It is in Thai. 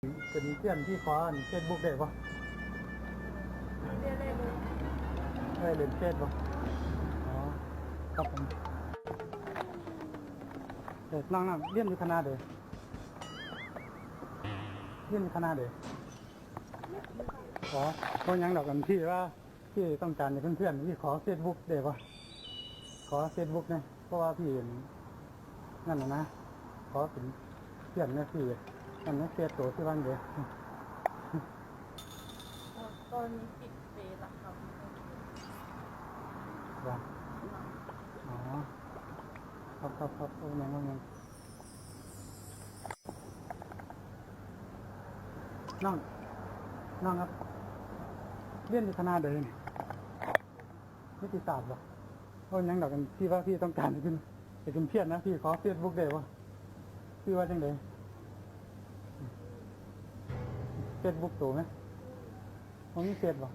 เป็นเพื่อนที่ขอเฟซบุ๊กได้ปะเรียนเลยได้เล่นเฟซปะอ๋อครับผมเด็กน้องน้องเรียนอยู่คณะเดยเรียนอยู่คณะเดยอ๋อเพราะยังดอกกันที่ว่าที่ต้องการให้เพื่อนๆที่ขอเฟซบุ๊กได้ปะขอเฟซบุ๊กเนี่ยเพราะว่าพี่เห็นนั่นนะนะขอเป็นเพื่อนเนี่ยพี่ นั่นนะเฟซตัวที่บ้านเดยตอนนี้ปิดเฟซละครับว่าอ๋อครับครับครับโอ้ยังว่ายังน้องน้องครับ เรียนอยู่คณะเดินนิติศาสตร์ปะโอ้ยังดอกกันพี่ว่าพี่ต้องการให้เป็นให้เป็นเพี้ยนนะพี่ขอเฟซบุ๊กได้ปะพี่ว่าจังได ซบุ๊กตัวไหมผมมีเฟซบอก